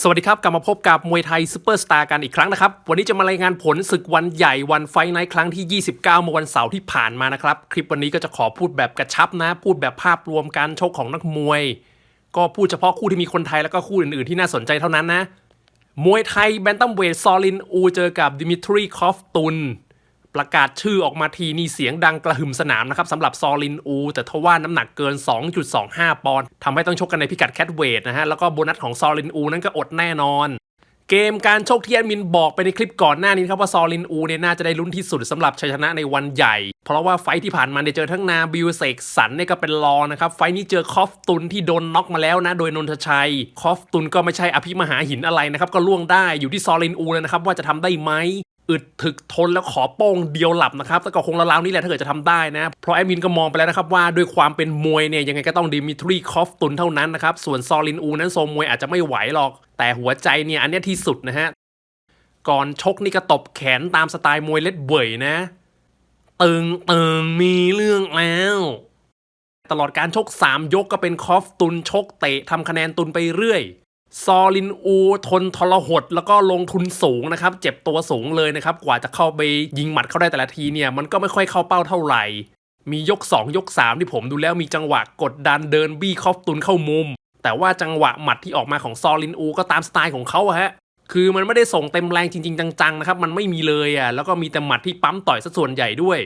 สวัสดีครับ กลับมาพบกับมวยไทยซูเปอร์สตาร์กันอีกครั้งนะครับ วันนี้จะมารายงานผลศึกวันใหญ่วันไฟไนท์ครั้งที่ 29 เมื่อวันเสาร์ที่ผ่านมานะครับ คลิปวันนี้ก็จะขอพูดแบบกระชับนะ พูดแบบภาพรวมการชกของนักมวย ก็พูดเฉพาะคู่ที่มีคนไทยแล้วก็คู่อื่นๆที่น่าสนใจเท่านั้นนะ มวยไทยแบนตัมเวทซอลินอูเจอกับดิมิทรีคอฟตุน ประกาศชื่อออกมาทีนี่เสียงดังกระหึ่มสนามนะครับสำหรับซอลินอู แต่ทว่าน้ำหนักเกิน 2.25 ปอนด์ทำให้ต้องชกกันในพิกัดแคทเวทนะฮะ แล้วก็โบนัสของซอลินอูนั้นก็อดแน่นอน เกมการชกที่แอดมินบอกไปในคลิปก่อนหน้านี้ครับว่าซอลินอูเนี่ยน่าจะได้ลุ้นที่สุดสำหรับชัยชนะในวันใหญ่ เพราะว่าไฟที่ผ่านมาเนี่ยเจอทั้งนาบิวเสกสันเนี่ยก็เป็นรองนะครับ ไฟนี้เจอคอฟตุนที่โดนน็อกมาแล้วนะ โดยนนทชัย คอฟตุนก็ไม่ใช่อภิมหาหินอะไรนะครับก็ล่วงได้อยู่ที่ซอลินอูเลยนะครับว่าจะทำได้ไหม อึดถึกทนแล้วขอโป้งเดียวหลับนะครับแต่ก็คงละลาวนี่แหละถ้าเกิดจะทำได้นะ เพราะแอดมินก็มองไปแล้วนะครับว่าด้วยความเป็นมวยเนี่ยยังไงก็ต้องดิมิทรีคอฟตุนเท่านั้นนะครับ ส่วนซอลินอูนั้นทรงมวยอาจจะไม่ไหวหรอก แต่หัวใจเนี่ยอันนี้ที่สุดนะฮะ ก่อนชกนี่ก็ตบแขนตามสไตล์มวยเล็ดเว่ยนะ ตึงตึงมีเรื่องแล้ว ตลอดการชก 3 ยกก็เป็นคอฟตุนชกเตะทำคะแนนตุนไปเรื่อย ซอลินอูทนทรหด แล้วก็ลงทุนสูงนะครับ เจ็บตัวสูงเลยนะครับ กว่าจะเข้าไปยิงหมัดเข้าได้แต่ละทีเนี่ย มันก็ไม่ค่อยเข้าเป้าเท่าไหร่ มียก 2 ยก 3 ที่ผมดูแล้วมีจังหวะกดดันเดินบี้คอฟตุนเข้ามุม แต่ว่าจังหวะหมัดที่ออกมาของซอลินอู ก็ตามสไตล์ของเขาฮะคือมันไม่ได้ส่งเต็มแรงจริง ๆ จังๆนะครับมันไม่มีเลยอะแล้วก็มีแต่หมัดที่ปั๊มต่อยซะส่วนใหญ่ด้วย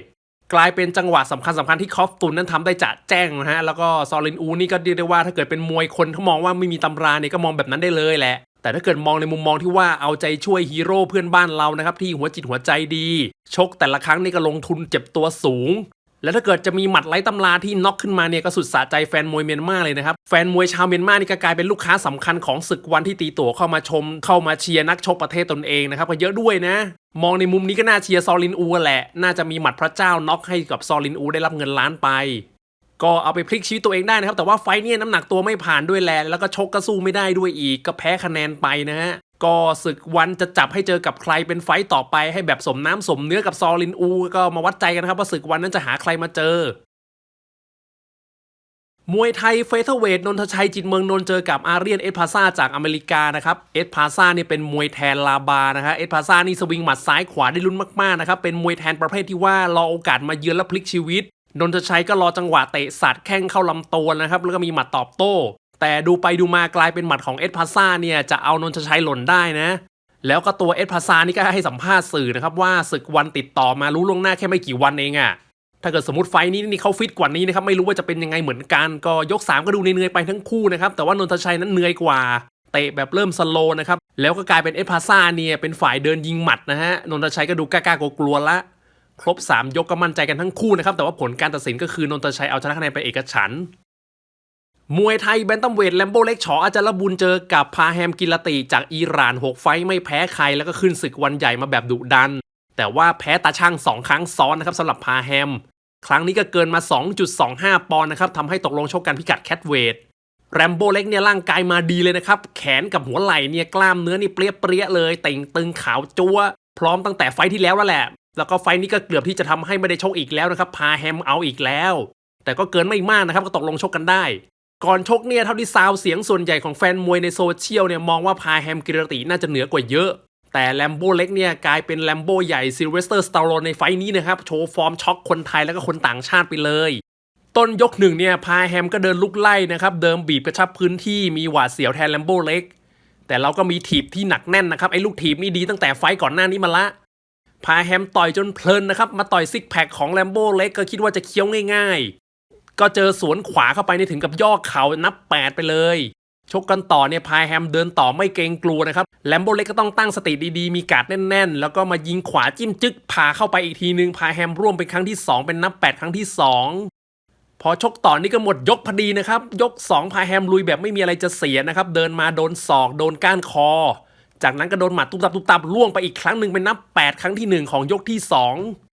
กลายเป็นจังหวะสำคัญสำคัญที่คอฟตุนนั้นทำได้จะแจ้งนะฮะ แล้วก็ซอลินอูนี่ก็เรียกได้ว่าถ้าเกิดเป็นมวยคนเขามองว่าไม่มีตำราเนี่ยก็มองแบบนั้นได้เลยแหละ แต่ถ้าเกิดมองในมุมมองที่ว่าเอาใจช่วยฮีโร่เพื่อนบ้านเรานะครับที่หัวจิตหัวใจดี ชกแต่ละครั้งนี่ก็ลงทุนเจ็บตัวสูง แล้วถ้าเกิดจะมีหมัดไร้ตำราที่น็อกขึ้นมาเนี่ยก็สุดสะใจแฟนมวยเมียนมาเลยนะครับ แฟนมวยชาวเมียนมานี่ก็กลายเป็นลูกค้าสำคัญของศึกวันที่ตีตั๋วเข้ามาชม เข้ามาเชียร์นักชกประเทศตนเองนะครับก็เยอะด้วยนะ มองในมุมนี้ก็น่าเชียร์ซอลินอูแหละ น่าจะมีหมัดพระเจ้าน็อกให้กับซอลินอูได้รับเงินล้านไป ก็เอาไปพลิกชีวิตตัวเองได้นะครับแต่ว่าไฟท์เนี่ยน้ำหนักตัวไม่ผ่านด้วยแลแล้วก็ชกก็สู้ไม่ได้ด้วยอีก ก็แพ้คะแนนไปนะฮะ ก็ศึกวันจะจับให้เจอกับใครเป็นไฟต์ต่อไปให้แบบสมน้ำสมเนื้อกับซอลินอู ก็มาวัดใจกันนะครับว่าศึกวันนั้นจะหาใครมาเจอ มวยไทยเฟเธอร์เวทนนทชัยจิตเมืองนนเจอกับอาเรียนเอสพาซาจากอเมริกานะครับเอสพาซาเนี่ยเป็นมวยแทนลาบานะครับเอสพาซานี่สวิงหมัดซ้ายขวาได้ลุ้นมากๆนะครับเป็นมวยแทนประเภทที่ว่ารอโอกาสมาเยือนและพลิกชีวิตนนทชัยก็รอจังหวะเตะสัตว์แข้งเข้าลำตัวนะครับแล้วก็มีหมัดตอบโต้ แต่ดูไปดูมากลายเป็นหมัดของเอสพาซาเนี่ยจะเอานนทชัยหล่นได้นะ แล้วก็ตัวเอสพาซานี่ก็ให้สัมภาษณ์สื่อนะครับว่าศึกวันติดต่อมารู้ล่วงหน้าแค่ไม่กี่วันเองอะถ้าเกิดสมมติไฟนี้นี่เขาฟิตกว่านี้นะครับไม่รู้ว่าจะเป็นยังไงเหมือนกันก็ยก 3 ก็ดูเหนื่อยไปทั้งคู่นะครับแต่ว่านนทชัยนั้นเหนื่อยกว่าเตะแบบเริ่มสโลนะครับแล้วก็กลายเป็นเอสพาซาเนี่ยเป็นฝ่ายเดินยิงหมัดนะฮะนนทชัยก็ดูกล้ากลัวๆละครบ 3 ยกก็มั่นใจกันทั้งคู่นะครับแต่ว่าผลการตัดสินก็คือนนทชัยเอาชนะคะแนนไปเอกฉัน มวยไทยแบนตัมเวทแลมโบเล็กชออาจารบุญเจอกับพาแฮมกิลติ จากอิหร่าน 6 ไฟไม่แพ้ใครแล้วก็ขึ้นศึกวันใหญ่มาแบบดุดัน แต่ว่าแพ้ตาช่าง 2 ครั้งซ้อนนะครับสำหรับพาแฮม ครั้งนี้ก็เกินมา 2.25 ปอนด์นะครับทำให้ตกลงชกกันพิกัดแคทเวทแรมโบเล็กเนี่ยร่างกายมาดีเลยนะครับ แขนกับหัวไหล่เนี่ยกล้ามเนื้อนี่เปรี้ยเปรี้ยๆเลยเต่งตึงขาวจัวพร้อมตั้งแต่ไฟที่แล้วแล้วแหละ แล้วก็ไฟนี้ก็เกือบที่จะทำให้ไม่ได้ชกอีกแล้วนะครับพาแฮมเอาอีกแล้ว แต่ก็เกินไม่มากนะครับก็ตกลงชกกันได้ ก่อนชกเนี่ยเท่าที่ซาวเสียงส่วนใหญ่ของแฟนมวยในโซเชียลเนี่ยมองว่าพาแฮมกิรติน่าจะเหนือกว่าเยอะ แต่แลมโบเล็กเนี่ยกลายเป็นแลมโบใหญ่ซิลเวสเตอร์สตาโรในไฟท์นี้นะครับโชว์ฟอร์มช็อกคนไทยแล้วก็คนต่างชาติไปเลย ต้นยกหนึ่งเนี่ยพาแฮมก็เดินลุกไล่นะครับเดิมบีบกระชับพื้นที่มีหวาดเสียวแทนแลมโบเล็ก แต่เราก็มีถีบที่หนักแน่นนะครับไอ้ลูกถีบนี่ดีตั้งแต่ไฟก่อนหน้านี้มาละพาแฮมต่อยจนเพลินนะครับมาต่อยซิกแพคของแลมโบเล็กก็คิดว่าจะเคี้ยวง่าย ก็เจอสวนขวาเข้าไปในถึงกับย่อเข่านับ 8 ไปเลย ชกกันต่อเนี่ยพายแฮมเดินต่อไม่เกรงกลัวนะครับแลมโบเล็กก็ต้องตั้งสติดีๆ มีการดแน่น ๆ แล้วก็มายิงขวาจิ้มจึกพาเข้าไปอีกทีนึงพายแฮมร่วมเป็นครั้งที่ 2 เป็นนับ 8 ครั้งที่ 2พอชกต่อนี่ก็หมดยกพอดีนะครับ ยก 2 พายแฮมลุยแบบไม่มีอะไรจะเสียนะครับ เดินมาโดนศอก โดนก้านคอ จากนั้นก็โดนหมัดตุ๊บตับตุ๊บตับล่วงไปอีกครั้งหนึ่งเป็นนับ 8 ครั้งทีหนึ่1 ของยกที่ 2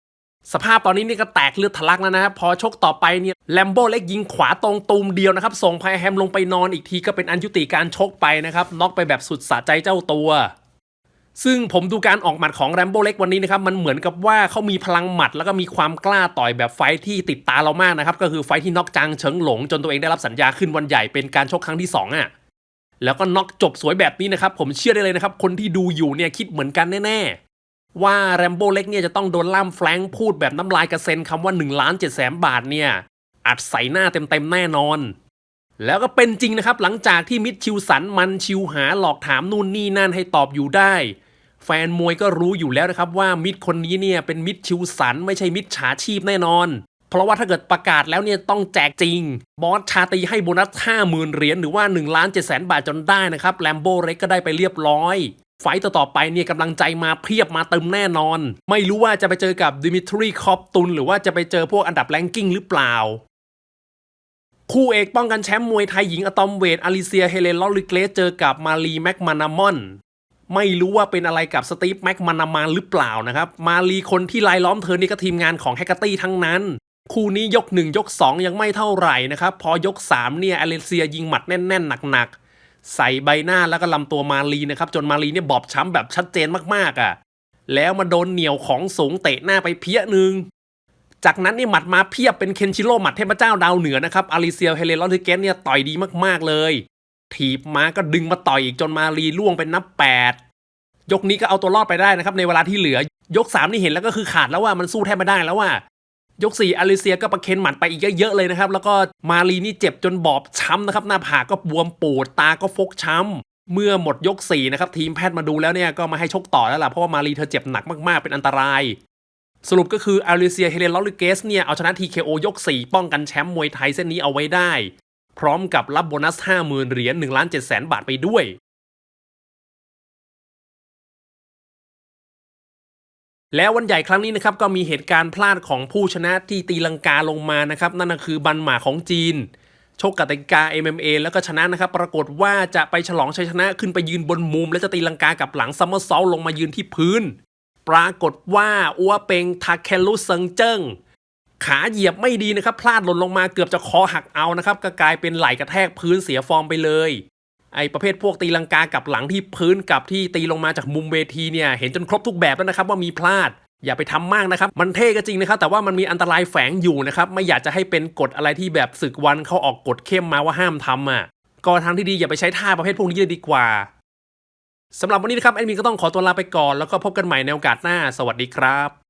สภาพตอนนี้นี่ก็แตกเลือดทะลักแล้วนะครับพอชกต่อไปเนี่ยแลมโบ้เล็กยิงขวาตรงตูมเดียวนะครับ ส่งพายแฮมลงไปนอนอีกทีก็เป็นอันยุติการชกไปนะครับน็อกไปแบบสุดสะใจเจ้าตัว ซึ่งผมดูการออกหมัดของแรมโบ้เล็กวันนี้นะครับมันเหมือนกับว่าเขามีพลังหมัดแล้วก็มีความกล้าต่อยแบบไฟที่ติดตาเรามากนะครับก็คือไฟที่น็อกจางเฉิงหลง จนตัวเองได้รับสัญญาขึ้นวันใหญ่เป็นการชกครั้งที่สองอะแล้วก็น็อกจบสวยแบบนี้นะครับผมเชื่อได้เลยนะครับคนที่ดูอยู่เนี่ยคิดเหมือนกันแน่ๆ ว่าแรมโบ้เล็กเนี่ยจะต้องโดนล่ามแฟรงพูดแบบน้ำลายกระเซ็นคำว่า1ล้าน7แสนบาทเนี่ยอัดใส่หน้าเต็มๆแน่นอน แล้วก็เป็นจริงนะครับหลังจากที่มิดชิวสันมันชิวหาหลอกถามนู่นนี่นั่นให้ตอบอยู่ได้ แฟนมวยก็รู้อยู่แล้วนะครับว่ามิดคนนี้เนี่ยเป็นมิดชิวสันไม่ใช่มิดฉาชีพแน่นอน เพราะว่าถ้าเกิดประกาศแล้วเนี่ยต้องแจกจริง บอสชาตีให้โบนัส 50,000เหรียญหรือว่า1ล้าน7แสนบาทจนได้นะครับแลมโบ้เร็กก็ได้ไปเรียบร้อย ไฟต์ต่อไปเนี่ยกำลังใจมาเพียบมาเติมแน่นอน ไม่รู้ว่าจะไปเจอกับดิมิทรีคอปตุน หรือว่าจะไปเจอพวกอันดับแรงกิ้งหรือเปล่า คู่เอกป้องกันแชมป์มวยไทยหญิงอะตอมเวทอลิเซียเฮเลนลอริเกรสเจอกับมารีแม็กมานามอนไม่รู้ว่าเป็นอะไรกับสตีฟแม็กมานามานหรือเปล่านะครับ มารีคนที่ลายล้อมเธอนี่ก็ทีมงานของแฮกเกอร์ตี้ทั้งนั้น คู่นี้ยก 1 ยก 2 ยังไม่เท่าไหร่นะครับ พอยก 3 เนี่ยอเลเซียยิงหมัดแน่นๆหนักๆ ใส่ใบหน้าแล้วก็ลำตัวมารีนะครับ จนมารีเนี่ยบอบช้ำแบบชัดเจนมากๆอะ แล้วมาโดนเหนียวของสูงเตะหน้าไปเพี้ยนึง จากนั้นนี่หมัดมาเพียบเป็นเคนชิโร่หมัดเทพเจ้าดาวเหนือนะครับอาริเซียเฮเลนลอริเกสเนี่ยต่อยดีมากๆเลย ถีบมาก็ดึงมาต่อยอีกจนมารีล่วงเป็นนับ 8 ยกนี้ก็เอาตัวรอดไปได้นะครับในเวลาที่เหลือยก3นี่เห็นแล้วก็คือขาดแล้วว่ามันสู้แทบไม่ได้แล้วว่า ยก4อาริเซียก็ประเคนหมัดไปอีกเยอะๆเลยนะครับ แล้วก็มารีนี่เจ็บจนบอบช้ำนะครับ หน้าผากก็บวมปูดตาก็ฟกช้ำเมื่อหมดยก4นะครับทีมแพทย์มาดูแล้วเนี่ยก็มาให้ชกต่อแล้วล่ะเพราะว่ามารีเธอเจ็บหนักมากๆเป็นอันตราย สรุปก็คืออาริเซียเฮเลนลอริเกสเนี่ยเอาชนะ TKO ยก 4 ป้องกันแชมป์มวยไทยเส้นนี้เอาไว้ได้ พร้อมกับรับโบนัส 50,000เหรียญ1ล้าน7แสนบาทไปด้วย แล้ววันใหญ่ครั้งนี้นะครับก็มีเหตุการณ์พลาดของผู้ชนะที่ตีลังกาลงมานะครับ นั่นก็คือบันหมาของจีน โชกกติกา MMA แล้วก็ชนะนะครับ ปรากฏว่าจะไปฉลองชัยชนะขึ้นไปยืนบนมุม และจะตีลังกากับหลังซัมเมอร์ซอลลงมายืนที่พื้น ปรากฏว่าอัวเปงทาเคลุเซิงเจิ้งขาเหยียบไม่ดีนะครับ พลาดหล่นลงมาเกือบจะคอหักเอานะครับ ก็กลายเป็นไหล่กระแทกพื้นเสียฟอร์มไปเลย ไอประเภทพวกตีลังกากับหลังที่พื้นกับที่ตีลงมาจากมุมเวทีเนี่ยเห็นจนครบทุกแบบแล้วนะครับว่ามีพลาดอย่าไปทำมากนะครับ มันเท่ก็จริงนะครับ แต่ว่ามันมีอันตรายแฝงอยู่นะครับ ไม่อยากจะให้เป็นกฎอะไรที่แบบศึกวันเขาออกกฎเข้มมาว่าห้ามทำอะ ก็ทางที่ดีอย่าไปใช้ท่าประเภทพวกนี้เลยดีกว่า สำหรับวันนี้นะครับแอดมินก็ต้องขอตัวลาไปก่อน แล้วก็พบกันใหม่ในโอกาสหน้า สวัสดีครับ